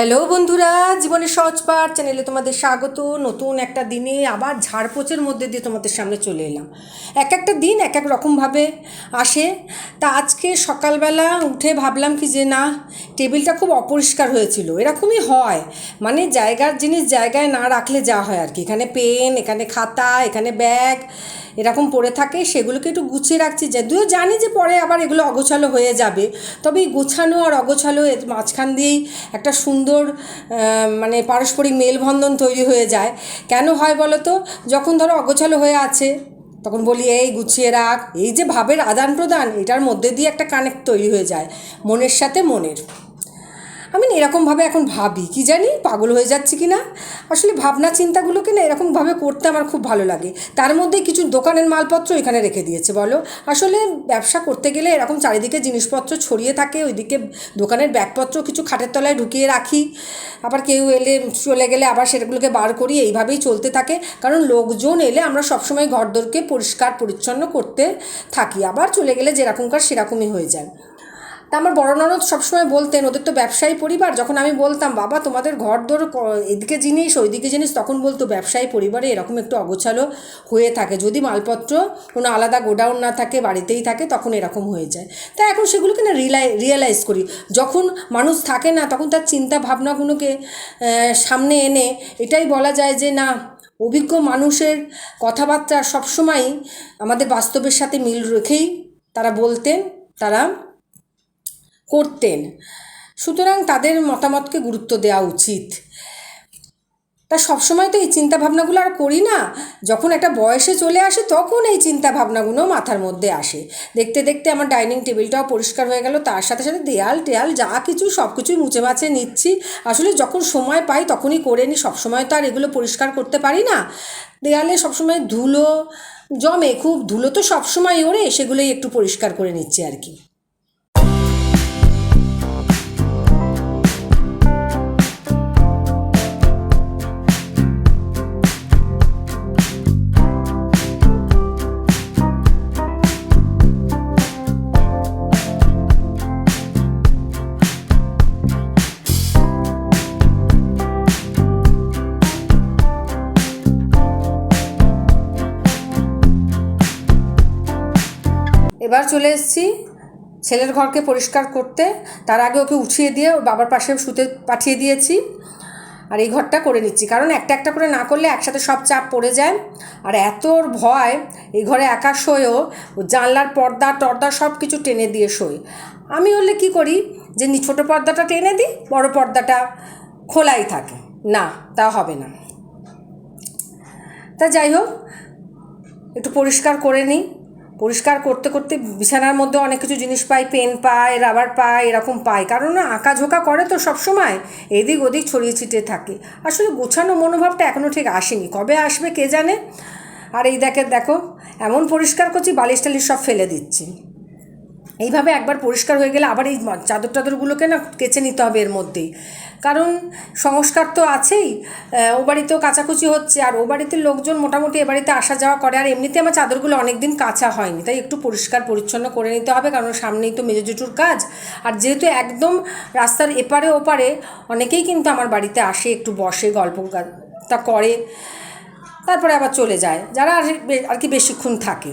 Hello বন্ধুরা। জীবনের সহজ পাঠ চ্যানেলে তোমাদের স্বাগত। নতুন একটা দিনে আবার ঝাড়পোচের মধ্যে দিয়ে তোমাদের সামনে চলে এলাম। এক একটা দিন এক এক রকমভাবে আসে। তা আজকে সকালবেলা উঠে ভাবলাম কি যে, না, টেবিলটা খুব অপরিষ্কার হয়েছিল। এরকমই হয়। মানে জায়গার জিনিস জায়গায় না রাখলে যা হয় আর কি। এখানে পেন, এখানে খাতা, এখানে ব্যাগ এরকম পড়ে থাকে, সেগুলোকে একটু গুছিয়ে রাখছি। যদিও জানি যে পরে আবার এগুলো অগোছালো হয়ে যাবে, তবে এই গোছানো আর অগোছালো এর মাঝখান দিয়েই একটা সুন্দর মানে পারস্পরিক মেলবন্ধন তৈরি হয়ে যায়। কেন হয় বলো তো? যখন ধরো অগোছালো হয়ে আছে, তখন বলি, এই গুছিয়ে রাখ। এই যে ভাবের আদান প্রদান এটার মধ্যে দিয়ে একটা কানেক্ট তৈরি হয়ে যায়, মনের সাথে মনের। আমি না এরকমভাবে এখন ভাবি। কি জানি পাগল হয়ে যাচ্ছি কি না আসলে ভাবনা চিন্তাগুলোকে না এরকমভাবে করতে আমার খুব ভালো লাগে। তার মধ্যে কিছু দোকানের মালপত্র এখানে রেখে দিয়েছে, বলো। আসলে ব্যবসা করতে গেলে এরকম চারিদিকে জিনিসপত্র ছড়িয়ে থাকে, ওইদিকে দোকানের ব্যাগপত্র কিছু খাটের তলায় ঢুকিয়ে রাখি। আবার কেউ এলে চলে গেলে আবার সেগুলোকে বার করি, এইভাবেই চলতে থাকে। কারণ লোকজন এলে আমরা সবসময় ঘরদোরকে পরিষ্কার পরিচ্ছন্ন করতে থাকি। আবার চলে গেলে যেরকমকার সেরকমই হয়ে যায়। তা আমার বড় ননদ সবসময় বলতেন, ওদের তো ব্যবসায়ী পরিবার। যখন আমি বলতাম, বাবা, তোমাদের ঘর দোর এদিকে জিনিস, ওইদিকে জিনিস, তখন বলতো, ব্যবসায়ী পরিবারে এরকম একটু অগোছালো হয়ে থাকে। যদি মালপত্র কোনো আলাদা গোডাউন না থাকে, বাড়িতেই থাকে, তখন এরকম হয়ে যায়। তা এখন সেগুলোকে না রিলাই, রিয়েলাইজ করি। যখন মানুষ থাকে না, তখন তার চিন্তা ভাবনাগুলোকে সামনে এনে এটাই বলা যায় যে, না, অভিজ্ঞ মানুষের কথাবার্তা সবসময়ই আমাদের বাস্তবের সাথে মিল রেখেই তারা বলতেন, তারা করতেন। সুতরাং তাদের মতামতকে গুরুত্ব দেওয়া উচিত। তা সবসময় তো এই চিন্তাভাবনাগুলো আর করি না। যখন একটা বয়সে চলে আসে, তখন এই চিন্তা ভাবনাগুলো মাথার মধ্যে আসে। দেখতে দেখতে আমার ডাইনিং টেবিলটাও পরিষ্কার হয়ে গেল। তার সাথে সাথে দেয়াল টেয়াল যা কিছু সব কিছুই মুছে মাছে নিচ্ছি। আসলে যখন সময় পাই, তখনই করে নিই। সবসময় তো আর এগুলো পরিষ্কার করতে পারি না। দেয়ালে সবসময় ধুলো জমে। খুব ধুলো তো সবসময় ওরে সেগুলোই একটু পরিষ্কার করে নিচ্ছি আর কি। এবার চলে এসেছি ছেলের ঘরকে পরিষ্কার করতে। তার আগে ওকে উঠিয়ে দিয়ে ওর বাবার পাশে শুতে পাঠিয়ে দিয়েছি আর এই ঘরটা করে নিচ্ছি। কারণ একটা একটা করে না করলে একসাথে সব চাপ পড়ে যায়। আর এত ওর ভয়, এই ঘরে একা শোয়ও, ও জানলার পর্দা, টর্দা সব কিছু টেনে দিয়ে শোয়। আমি হলে কি করি যে ছোটো পর্দাটা টেনে দিই, বড় পর্দাটা খোলাই থাকে। না, তা হবে না। তা যাই হোক, একটু পরিষ্কার করে নিই। পরিষ্কার করতে করতে বিছানার মধ্যে অনেক কিছু জিনিস পাই, পেন পায়, রাবার পাই এরকম পায় কারণ না, আঁকা ঝোঁকা করে তো সব সময় এদিক ওদিক ছড়িয়ে ছিটিয়ে থাকে। আসলে গোছানো মনোভাবটা এখনও ঠিক আসেনি। কবে আসবে কে জানে? আর এই দেখে, দেখো, এমন পরিষ্কার করছি, বালিশ টালিশ সব ফেলে দিচ্ছি। এইভাবে একবার পরিষ্কার হয়ে গেলে আবার এই চাদর টাদরগুলোকে না কেচে নিতে হবে এর মধ্যেই। কারণ সংস্কার তো আছেই ও বাড়িতেও কাচাকুচি হচ্ছে, আর ও বাড়িতে লোকজন মোটামুটি এ বাড়িতে আসা যাওয়া করে, আর এমনিতে আমার চাদরগুলো অনেক দিন কাঁচা হয়নি, তাই একটু পরিষ্কার পরিচ্ছন্ন করে নিতে হবে, কারণ সামনেই তো মেজো জুটুর কাজ, আর যেহেতু একদম রাস্তার এপারে ওপারে অনেকেই কিন্তু আমার বাড়িতে আসে, একটু বসে, গল্প তা করে, তারপরে আবার চলে যায়, যারা আর আর কি বেশিক্ষণ থাকে।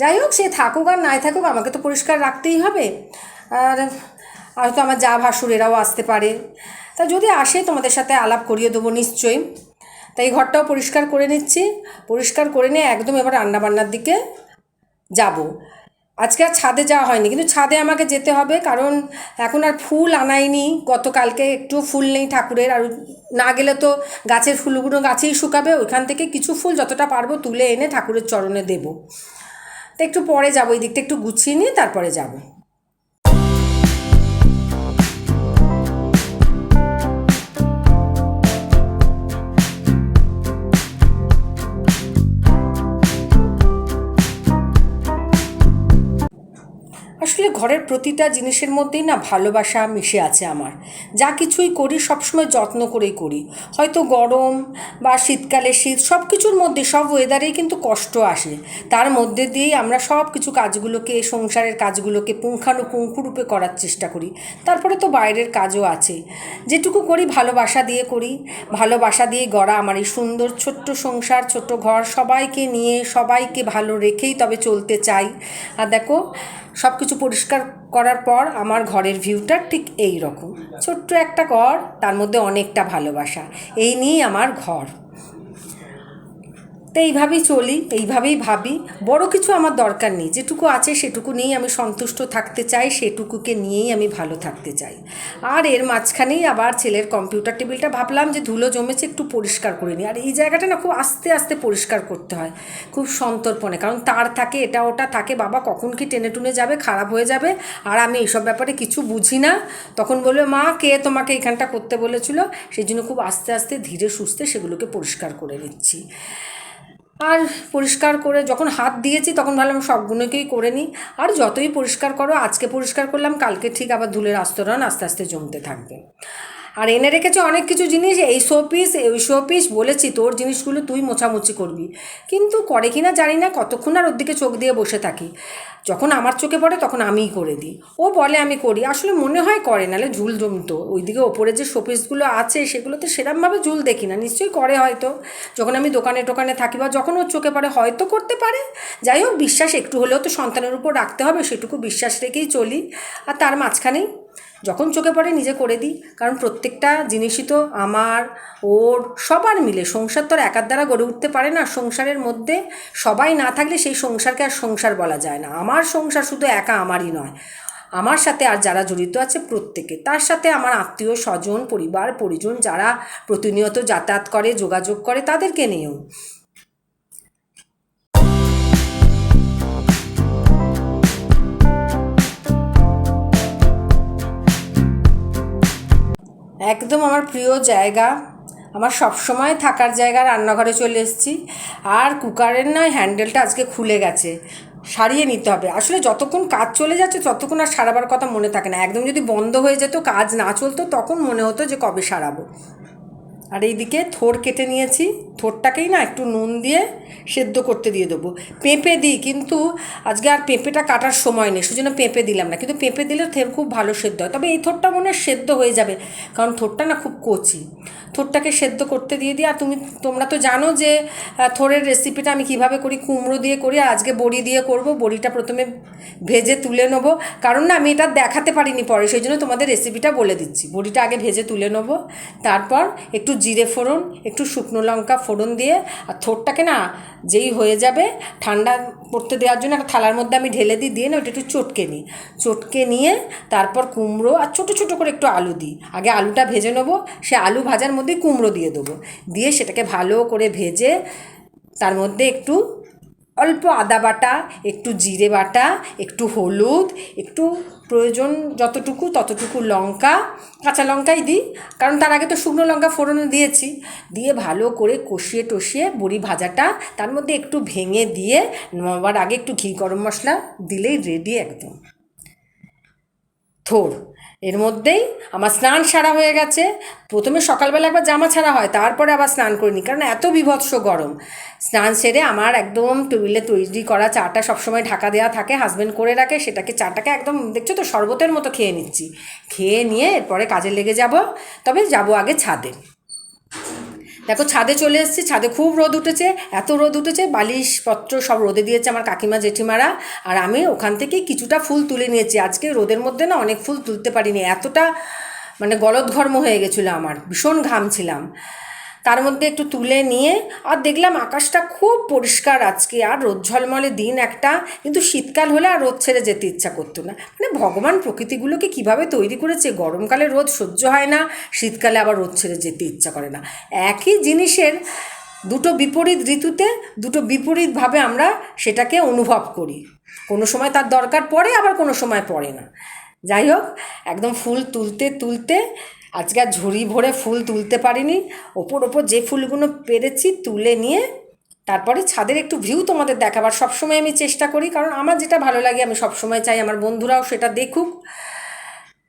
যাই হোক, সে থাকুক আর নাই থাকুক, আমাকে তো পরিষ্কার রাখতেই হবে, আর হয়তো আমার যা ভাসুর, এরাও আসতে পারে। তা যদি আসে, তোমাদের সাথে আলাপ করিয়ে দেবো নিশ্চয়ই। তাই ঘরটাও পরিষ্কার করে নিচ্ছি। পরিষ্কার করে নিয়ে একদম এবার রান্নাবান্নার দিকে যাব। আজকে আর ছাদে যাওয়া হয়নি, কিন্তু ছাদে আমাকে যেতে হবে, কারণ এখন আর ফুল আনাইনি। গতকালকে একটু ফুল নেই ঠাকুরের, আর না গেলে তো গাছের ফুলগুলো গাছেই শুকাবে। ওইখান থেকে কিছু ফুল যতটা পারব তুলে এনে ঠাকুরের চরণে দেব। তো একটু পরে যাব, এই দিকটা একটু গুছিয়ে নিয়ে তারপরে যাব। আসলে ঘরের প্রতিটা জিনিসের মধ্যেই না ভালোবাসা মিশে আছে আমার। যা কিছুই করি, সবসময় যত্ন করেই করি। হয়তো গরম বা শীতকালে শীত সব কিছুর মধ্যে, সব ওয়েদারেই কিন্তু কষ্ট আসে। তার মধ্যে দিয়েই আমরা সব কিছু কাজগুলোকে, সংসারের কাজগুলোকে পুঙ্খানুপুঙ্খরূপে করার চেষ্টা করি। তারপরে তো বাইরের কাজও আছে। যেটুকু করি, ভালোবাসা দিয়ে করি। ভালোবাসা দিয়ে গড়া আমার এই সুন্দর ছোট্ট সংসার, ছোট্ট ঘর সবাইকে নিয়ে, সবাইকে ভালো রেখেই তবে চলতে চাই। আর দেখো সব কিছু পরিষ্কার করার পর আমার ঘরের ভিউটা ঠিক এই রকম ছোট্ট একটা ঘর, তার মধ্যে অনেকটা ভালোবাসা। এই নিয়েই আমার ঘর। তো এইভাবেই চলি, এইভাবেই ভাবি। বড় কিছু আমার দরকার নেই, যেটুকু আছে সেটুকু নিয়েই আমি সন্তুষ্ট থাকতে চাই, সেটুকুকে নিয়েই আমি ভালো থাকতে চাই। আর এর মাঝখানেই আবার ছেলের কম্পিউটার টেবিলটা ভাবলাম যে ধুলো জমেছে একটু পরিষ্কার করে নিই। আর এই জায়গাটা না খুব আস্তে আস্তে পরিষ্কার করতে হয়, খুব সন্তর্পণে। কারণ তার থাকে, এটা ওটা থাকে, বাবা কখন কি টেনে টুনে যাবে, খারাপ হয়ে যাবে, আর আমি এইসব ব্যাপারে কিছু বুঝি না। তখন বলবে, মা, কে তোমাকে এখানটা করতে বলেছিল? সেই জন্য খুব আস্তে আস্তে ধীরে সুস্থে সেগুলোকে পরিষ্কার করে নিচ্ছি। আর পরিষ্কার করে যখন হাত দিয়েছি তখন ভাবলাম সবগুলোকেই করে নিই। আর যতই পরিষ্কার করো, আজকে পরিষ্কার করলাম, কালকে ঠিক আবার ধুলের আস্তরণ আস্তে আস্তে জমতে থাকবে। আর এনে রেখেছে অনেক কিছু জিনিস, এই শোপিস ওই শোপিস বলেছি, তোর জিনিসগুলো তুই মোছামুছি করবি। কিন্তু করে কি না জানি না, কতক্ষণ আর ওর দিকে চোখ দিয়ে বসে থাকি। যখন আমার চোখে পড়ে তখন আমিই করে দিই। ও বলে আমি করি, আসলে মনে হয় করে, নাহলে ঝুল জমতো। ওইদিকে ওপরে যে শোপিসগুলো আছে, সেগুলোতে সেরমভাবে ঝুল দেখি না, নিশ্চয়ই করে হয়তো। যখন আমি দোকানে টোকানে থাকি বা যখন ওর চোখে পড়ে, হয়তো করতে পারে। যাই হোক, বিশ্বাস একটু হলেও তো সন্তানের উপর রাখতে হবে, সেটুকু বিশ্বাস রেখেই চলি। আর তার মাঝখানেই যখন চোখে পড়ে নিজে করে দিই, কারণ প্রত্যেকটা জিনিসই তো আমার, ওর, সবার মিলে। সংসার তো আর একার দ্বারা গড়ে উঠতে পারে না। সংসারের মধ্যে সবাই না থাকলে সেই সংসারকে আর সংসার বলা যায় না। আমার সংসার শুধু একা আমারই নয়। আমার সাথে আর যারা জড়িত আছে প্রত্যেকে। তার সাথে আমার আত্মীয়, স্বজন, পরিবার, পরিজন যারা প্রতিনিয়ত যাতায়াত করে, যোগাযোগ করে, তাদেরকে নিয়েও। একদম আমার প্রিয় জায়গা। আমার সবসময় থাকার জায়গা, রান্নাঘরে চলে এসেছি। আর কুকারের নয় হ্যান্ডেলটা আজকে খুলে গেছে। সারিয়ে নিতে হবে। আসলে যতক্ষণ কাজ চলে যাচ্ছে, ততক্ষণ আর সারাবার কথা মনে থাকে না। একদম যদি বন্ধ হয়ে যেত, কাজ না চলতো, তখন মনে হতো যে কবে সারাবো। আর এইদিকে থোর কেটে নিয়েছি। থোরটাকেই না একটু নুন দিয়ে সেদ্ধ করতে দিয়ে দেবো। পেঁপে দিই, কিন্তু আজকে আর পেঁপেটা কাটার সময় নেই, সেজন্য পেঁপে দিলাম না। কিন্তু পেঁপে দিলে থের খুব ভালো সেদ্ধ হয়। তবে এই থোরটা মনে সেদ্ধ হয়ে যাবে, কারণ থোরটা না খুব কচি। থোরটাকে সেদ্ধ করতে দিয়ে দিই, আর তুমি, তোমরা তো জানো যে থোরের রেসিপিটা আমি কীভাবে করি, কুমড়ো দিয়ে করি, আর আজকে বড়ি দিয়ে করব। বড়িটা প্রথমে ভেজে তুলে নেব। কারণ না, আমি এটা দেখাতে পারিনি পরে সেই জন্য তোমাদের রেসিপিটা বলে দিচ্ছি। বড়িটা আগে ভেজে তুলে নেব, তারপর একটু জিরে ফোড়ন, একটু শুকনো লঙ্কা ফোড়ন দিয়ে আর থোরটাকে না যেই হয়ে যাবে ঠান্ডা পড়তে দেওয়ার জন্য একটা থালার মধ্যে আমি ঢেলে দিই, দিয়ে না ওটা একটু চটকে নিই। চটকে নিয়ে তারপর কুমড়ো আর ছোটো ছোটো করে একটু আলু দিই। আগে আলুটা ভেজে নেব, সে আলু ভাজার মধ্যেই কুমড়ো দিয়ে দেবো। দিয়ে সেটাকে ভালো করে ভেজে তার মধ্যে একটু অল্প আদা বাটা, একটু জিরে বাটা, একটু হলুদ, একটু প্রয়োজন যতটুকু, ততটুকু লঙ্কা, কাঁচা লঙ্কাই দিই। কারণ তার আগে তো শুকনো লঙ্কা ফোড়নে দিয়েছি। দিয়ে ভালো করে কষিয়ে টষিয়ে বড়ি ভাজাটা তার মধ্যে একটু ভেঙে দিয়ে নামাবার আগে একটু ঘি গরম মশলা দিলেই রেডি একদম। থোর এর মধ্যেই আমার স্নান সারা হয়ে গেছে। প্রথমে সকালবেলা একবার জামা ছাড়া হয়, তারপরে আবার স্নান করে নিই কারণ এত বিভৎস গরম। স্নান সেরে আমার একদম টেবিলে তৈরি করা চাটা সবসময় ঢাকা দেওয়া থাকে হাজব্যান্ড করে রাখে, সেটাকে চাটাকে একদম, দেখছ তো, শরবতের মতো খেয়ে নিচ্ছি। খেয়ে নিয়ে এরপরে কাজে লেগে যাব, তবে যাব আগে ছাদে। দেখো ছাদে চলে এসেছি, ছাদে খুব রোদ উঠেছে, এত রোদ উঠেছে, বালিশপত্র সব রোদে দিয়েছে আমার কাকিমা, জেঠিমারা। আর আমি ওখান থেকে কিছুটা ফুল তুলে নিয়েছি। আজকে রোদের মধ্যে না অনেক ফুল তুলতে পারিনি, এতটা মানে গলদঘর্ম হয়ে গেছিল আমার, ভীষণ ঘামছিলাম তার মধ্যে একটু তুলে নিয়ে আর দেখলাম আকাশটা খুব পরিষ্কার আজকে। আর রোদ ঝলমলে দিন একটা, কিন্তু শীতকাল হলে আর রোদ ছেড়ে যেতে ইচ্ছা করতো না। মানে ভগবান প্রকৃতিগুলোকে কীভাবে তৈরি করেছে? গরমকালে রোদ সহ্য হয় না, শীতকালে আবার রোদ ছেড়ে যেতে ইচ্ছা করে না। একই জিনিসের দুটো বিপরীত ঋতুতে দুটো বিপরীতভাবে আমরা সেটাকে অনুভব করি। কোনো সময় তার দরকার পড়ে, আবার কোনো সময় পড়ে না। যাই হোক, একদম ফুল তুলতে তুলতে আজকে আর ঝুড়ি ভরে ফুল তুলতে পারিনি। ওপর ওপর যে ফুলগুলো পেরেছি তুলে নিয়ে তারপরে ছাদের একটু ভিউ তোমাদের দেখাবার। সবসময় আমি চেষ্টা করি, কারণ আমার যেটা ভালো লাগে, আমি সবসময় চাই আমার বন্ধুরাও সেটা দেখুক।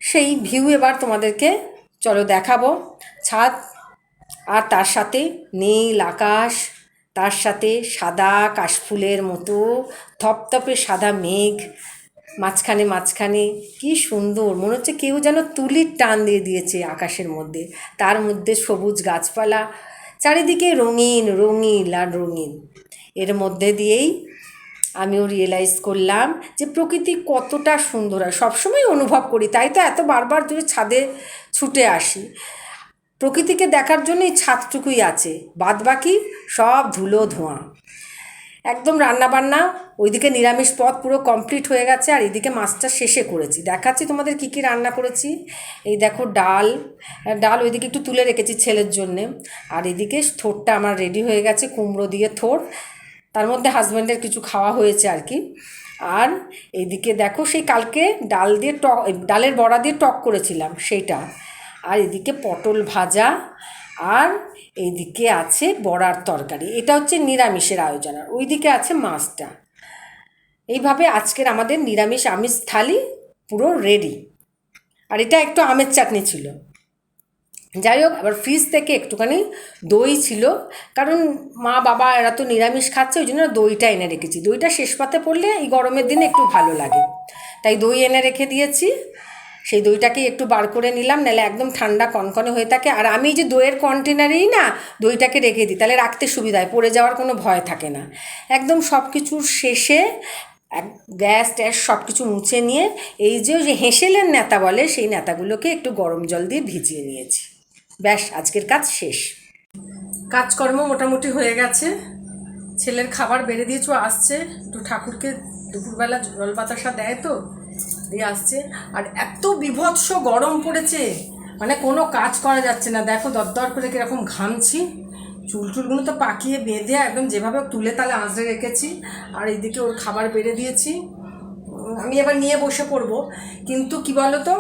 সেই ভিউ এবার তোমাদেরকে চলো দেখাবো। ছাদ আর তার সাথে নীল আকাশ, তার সাথে সাদা কাশফুলের মতো থপথপে সাদা মেঘ। মাঝখানে মাঝখানে, কি সুন্দর। মনে হচ্ছে কেউ যেন তুলির টান দিয়ে দিয়েছে আকাশের মধ্যে। তার মধ্যে সবুজ গাছপালা, চারিদিকে রঙিন রঙিন আর রঙিন। এর মধ্যে দিয়েই আমিও রিয়েলাইজ করলাম যে প্রকৃতি কতটা সুন্দর হয় সবসময় অনুভব করি, তাই তো এত বারবার যদি ছাদে ছুটে আসি। প্রকৃতিকে দেখার জন্যই ছাদটুকুই আছে বাদ বাকি সব ধুলো ধোঁয়া। একদম রান্নাবান্না, ওইদিকে নিরামিষ পদ পুরো কমপ্লিট হয়ে গেছে, আর এদিকে মাছটা শেষে করেছি। দেখাচ্ছি তোমাদের কী কী রান্না করেছি। এই দেখো ডাল ডাল ওইদিকে একটু তুলে রেখেছি ছেলের জন্যে। আর এদিকে থোরটা আমার রেডি হয়ে গেছে, কুমড়ো দিয়ে থোর। তার মধ্যে হাজব্যান্ডের কিছু খাওয়া হয়েছে আর কি। আর এইদিকে দেখো সেই কালকে ডাল দিয়ে টক, ডালের বড়া দিয়ে টক করেছিলাম, সেইটা। আর এদিকে পটল ভাজা, আর এইদিকে আছে বড়ার তরকারি। এটা হচ্ছে নিরামিষের আয়োজন। আর ওইদিকে আছে মাছটা। এইভাবে আজকের আমাদের নিরামিষ আমিষ থালি পুরো রেডি আর এটা একটু আমের চাটনি ছিল। যাই হোক, আবার ফ্রিজ থেকে একটুখানি দই ছিল। কারণ মা, বাবা এরা তো নিরামিষ খাচ্ছে, ওই জন্য দইটা এনে রেখেছি। দইটা শেষ পাতে পড়লে এই গরমের দিনে একটু ভালো লাগে। তাই দই এনে রেখে দিয়েছি। সেই দইটাকে একটু বার করে নিলাম, নাহলে একদম ঠান্ডা কনকনে হয়ে থাকে। আর আমি যে দইয়ের কন্টেনারেই না, দইটাকে রেখে দিই, তাহলে রাখতে সুবিধা হয়, পড়ে যাওয়ার কোনো ভয় থাকে না। একদম সব কিছুর শেষে এক গ্যাস ট্যাস সব কিছু মুছে নিয়ে, এই যে যে হেঁসেলের নেতা বলে, সেই নেতাগুলোকে একটু গরম জল দিয়ে ভিজিয়ে নিয়েছি। ব্যাস, আজকের কাজ শেষ। কাজকর্ম মোটামুটি হয়ে গেছে। ছেলের খাবার বেড়ে দিয়েছ, আসছে। একটু ঠাকুরকে দুপুরবেলা জল বাতাসা দেয় তো। দিয়ে আসছে। আর এত বিভৎস গরম পড়েছে। মানে কোনো কাজ করা যাচ্ছে না। দেখো দরদর করে কীরকম ঘামছি। চুল টুলগুলো তো পাকিয়ে বেঁধে একদম যেভাবে তুলে তালে আঁচড়ে রেখেছি। আর এইদিকে ওর খাবার বেড়ে দিয়েছি। আমি এবার নিয়ে বসে পড়ব। কিন্তু কি বলো তো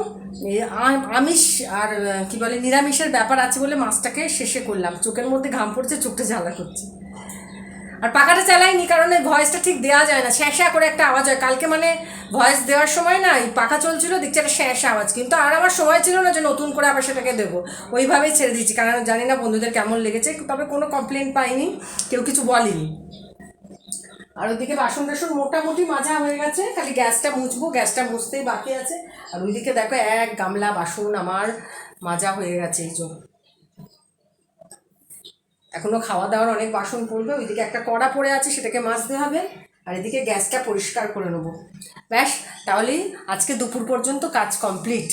আমিষ আর কি বলে, নিরামিষের ব্যাপার আছে বলে মাছটাকে শেষে করলাম। চোখের মধ্যে ঘাম পড়ছে, চোখটা জ্বালা করছে। আর পাখাটা চালাইনি কারণ এই ভয়েসটা ঠিক দেওয়া যায় না। শ্যাঁশা করে একটা আওয়াজ হয়। কালকে মানে ভয়েস দেওয়ার সময় না এই পাখা চলছিল, দেখছি একটা শ্যাঁশা আওয়াজ। কিন্তু আর আমার সময় ছিল না যে নতুন করে আবার সেটাকে দেবো। ওইভাবেই ছেড়ে দিচ্ছি কারণ জানি না বন্ধুদের কেমন লেগেছে, তবে কোনো কমপ্লেন পাইনি, কেউ কিছু বলেনি। আর ওইদিকে বাসন টাসন মোটামুটি মাজা হয়ে গেছে, খালি গ্যাসটা মুছবো, গ্যাসটা মুছতেই বাকি আছে। আর ওইদিকে দেখো এক গামলা বাসন আমার মাজা হয়ে গেছে, এই জন্য এখনও খাওয়া দাওয়ার অনেক বাসন পড়বে, ওইদিকে একটা কড়া পড়ে আছে, সেটাকে মাজতে হবে। আর এদিকে গ্যাসটা পরিষ্কার করে নেব। ব্যাস, তাহলেই আজকে দুপুর পর্যন্ত কাজ কমপ্লিট।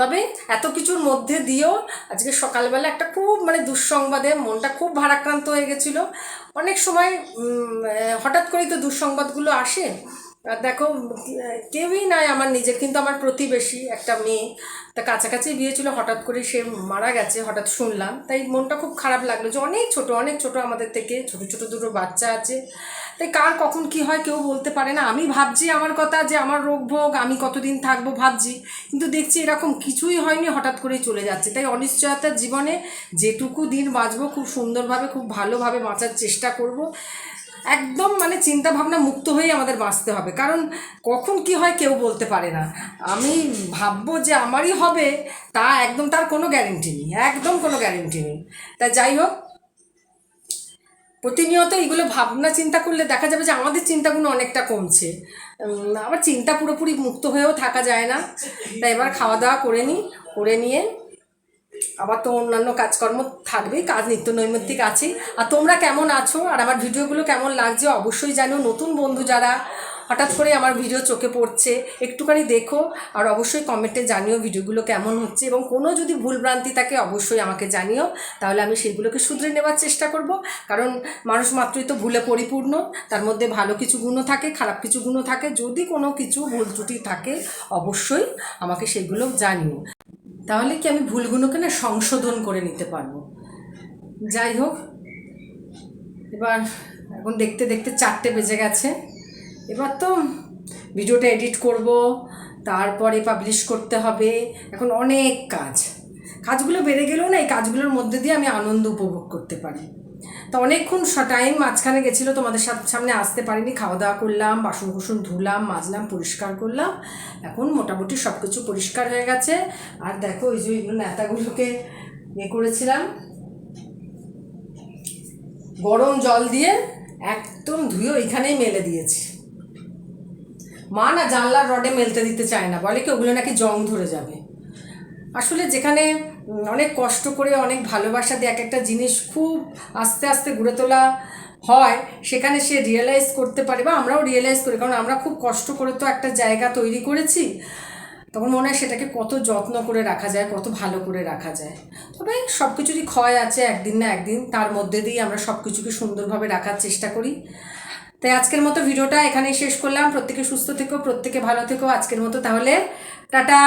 তবে এত কিছুর মধ্যে দিয়েও আজকে সকালবেলা একটা খুব মানে দুঃসংবাদে মনটা খুব ভারাক্রান্ত হয়ে গেছিল। অনেক সময় হঠাৎ করেই তো দুঃসংবাদগুলো আসে। দেখো, কেউই নাই আমার নিজের, কিন্তু আমার প্রতিবেশী একটা মেয়ে। তা কাছাকাছি বিয়ে ছিল, হঠাৎ করে সে মারা গেছে, হঠাৎ শুনলাম। তাই মনটা খুব খারাপ লাগল যে অনেক ছোট অনেক ছোট আমাদের থেকে, ছোট ছোট দুটো বাচ্চা আছে। তাই কার কখন কি হয় কেউ বলতে পারে না। আমি ভাবছি আমার কথা যে আমার রোগ ভোগ, আমি কতদিন থাকব ভাবছি। কিন্তু দেখছি এরকম কিছুই হয়নি, হঠাৎ করেই চলে যাচ্ছে। তাই অনিশ্চয়তার জীবনে যেটুকু দিন বাঁচবো, খুব সুন্দরভাবে, খুব ভালোভাবে বাঁচার চেষ্টা করব। একদম মানে চিন্তা ভাবনা মুক্ত হয়েই আমাদের বাঁচতে হবে। কারণ কখন কি হয় কেউ বলতে পারে না। আমি ভাববো যে আমারই হবে, তা একদম তার কোনো গ্যারেন্টি নেই, একদম কোনো গ্যারেন্টি নেই। তা যাই হোক, প্রতিনিয়ত এগুলো ভাবনা চিন্তা করলে দেখা যাবে যে আমাদের চিন্তাগুলো অনেকটা কমছে। আবার চিন্তা পুরোপুরি মুক্ত হয়েও থাকা যায় না। তাই এবার খাওয়া দাওয়া করে নিই, করে নিয়ে আবার তো অন্যান্য কাজকর্ম থাকবেই, কাজ নিত্য নৈমিত্তিক আছেই। আর তোমরা কেমন আছো? আর আমার ভিডিওগুলো কেমন লাগছে অবশ্যই জানো নতুন বন্ধু যারা হঠাৎ করে আমার ভিডিও চোখে পড়ছে, একটুখানি দেখো। আর অবশ্যই কমেন্টে জানিও ভিডিওগুলো কেমন হচ্ছে। এবং কোনো যদি ভুলভ্রান্তি থাকে, অবশ্যই আমাকে জানিও। তাহলে আমি সেগুলোকে শুধরে নেওয়ার চেষ্টা করব। কারণ মানুষ মাত্রই তো ভুলে পরিপূর্ণ। তার মধ্যে ভালো কিছু গুণও থাকে, খারাপ কিছু গুণও থাকে। যদি কোনো কিছু ভুল ত্রুটি থাকে, অবশ্যই আমাকে সেগুলো জানিও। তাহলে কি আমি ভুলগুলোকে না সংশোধন করে নিতে পারব? যাই হোক, এবার এখন দেখতে দেখতে চারটে বেজে গেছে। এবার তো ভিডিওটা এডিট করব, তারপরে পাবলিশ করতে হবে। এখন অনেক কাজ। কাজগুলো বেড়ে গেলেও না এই কাজগুলোর মধ্যে দিয়ে আমি আনন্দ উপভোগ করতে পারি। তা অনেকক্ষণ টাইম মাঝখানে গেছিল, তোমাদের সামনে আসতে পারিনি। খাওয়া দাওয়া করলাম, বাসন কুসন ধুলাম, মাজলাম, পরিষ্কার করলাম। এখন মোটামুটি সব কিছু পরিষ্কার হয়ে গেছে। আর দেখো ওই যে এগুলো নেতাগুলোকে ইয়ে করেছিলাম। গরম জল দিয়ে একদম ধুয়ে ওইখানেই মেলে দিয়েছি। মা না জানলার রডে মেলতে দিতে চায় না। বলে কি, ওগুলো নাকি জং ধরে যাবে। আসলে যেখানে অনেক কষ্ট করে, অনেক ভালোবাসা দিয়ে এক একটা জিনিস খুব আস্তে আস্তে গড়ে তোলা হয়, সেখানে সে রিয়েলাইজ করতে পারে বা আমরাও রিয়েলাইজ করি। কারণ আমরা খুব কষ্ট করে তো একটা জায়গা তৈরি করেছি, তখন মনে হয় সেটাকে কত যত্ন করে রাখা যায়, কত ভালো করে রাখা যায়। তবে সব কিছুরই ক্ষয় আছে একদিন না একদিন, তার মধ্যে দিয়েই আমরা সব কিছুকে সুন্দরভাবে রাখার চেষ্টা করি। তাই আজকের মতো ভিডিওটা এখানেই শেষ করলাম। প্রত্যেকে সুস্থ থেকো, প্রত্যেকে ভালো থেকো। আজকের মতো তাহলে টাটা!